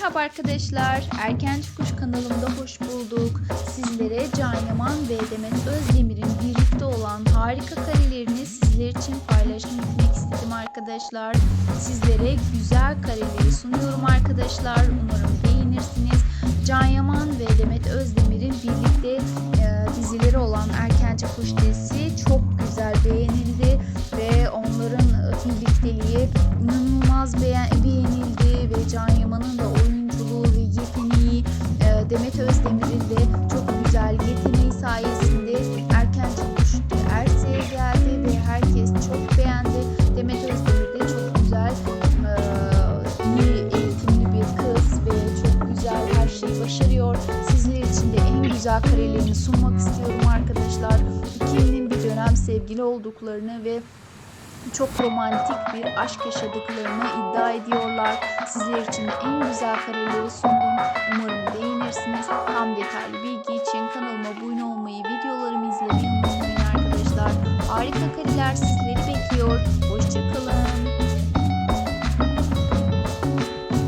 Merhaba arkadaşlar. Erken Çıkış kanalımda hoş bulduk. Sizlere Can Yaman ve Demet Özdemir'in birlikte olan harika karelerini sizler için paylaşmak istedim arkadaşlar. Sizlere güzel kareleri sunuyorum arkadaşlar. Umarım beğenirsiniz. Can Yaman ve Demet Özdemir'in birlikte e, dizileri olan Erken Çıkış dizisi çok güzel beğenildi ve onların e, birlikteliği inanılmaz beğen beğenildi ve Can Yaman'ın da Demet Özdemir'in de çok güzel yeteneği sayesinde erken çıkış Erse'ye geldi ve herkes çok beğendi. Demet Özdemir de çok güzel iyi eğitimli bir kız ve çok güzel her şeyi başarıyor. Sizler için de en güzel karelerini sunmak istiyorum arkadaşlar. İkilinin bir dönem sevgili olduklarını ve çok romantik bir aşk yaşadıklarını iddia ediyorlar. Sizler için en güzel kareleri sundum. Umarım beğenirsiniz. Tam detaylı bilgi için kanalıma abone olmayı, videolarımı izlemeyi unutmayın arkadaşlar. Harika kareler bekliyor.